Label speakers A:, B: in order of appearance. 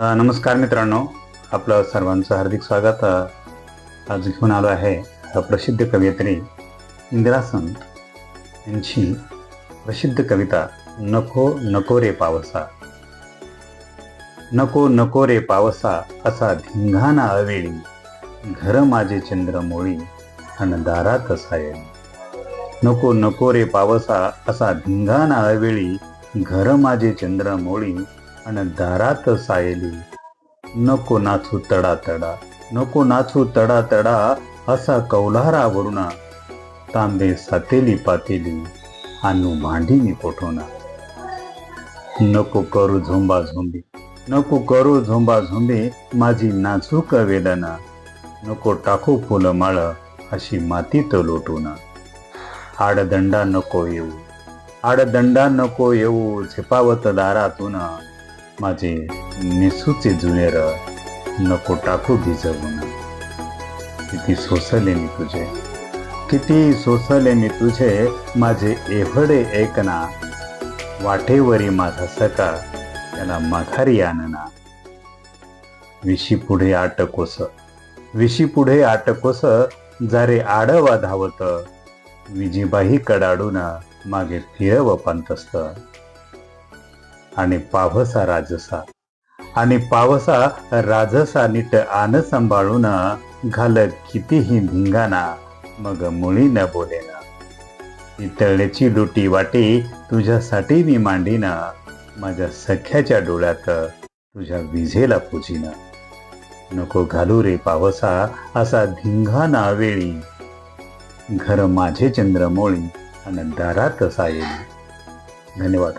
A: नमस्कार मित्रांनो आपलं सर्वांचं हार्दिक स्वागत. आज घेऊन आलो आहे प्रसिद्ध कवयित्री इंदिरा संत यांची प्रसिद्ध कविता नको नको रे पावसा. नको नको रे पावसा असा धिंगाणा अवेळी. घर माझे चंद्र मोळी अन दारात सायली. नको नको रे पावसा असा धिंगाणा अवेळी. घर माझे चंद्र मोळी अन दारात सायली. नको नाचू तडा तडा नको नाचू तडा तडा असा कौलारावरून तांबे सातेली पातेली आणू मांडीनी पोटवना नको करू झोंबा झोंबी नको करू झोंबा झोंबी माझी नाचूक वेदना. नको टाकू फुलमाळ अशी मातीत लोटून आडदंडा नको येऊ आडदंडा नको येऊ झिपावत दारातून. माझे नेसूचे जुनेर नको टाकू भिजवून किती सोसले मी तुझे किती सोसले मी तुझे माझे एवढे ऐकना. वाटेवरी माझा सका त्याला माघारी आणना. विशी पुढे आटकोस विशी पुढे आटकोस जारे आडवा धावत. विजीबाही कडाडून मागे फिरव पंतस्त आणि पावसा राजसा. आणि पावसा राजसा नीट आन सांभाळून घाल कितीही भिंगाना मग मुळी न बोलेना. इतळ्याची लुटी वाटी तुझ्यासाठी मी मांडीन माझ्या सख्याच्या डोळ्यात तुझ्या विझेला पुजीन. नको घालू रे पावसा असा धिंगाणा वेळी. घर माझे चंद्रमोळी आणि दारात सायली. धन्यवाद.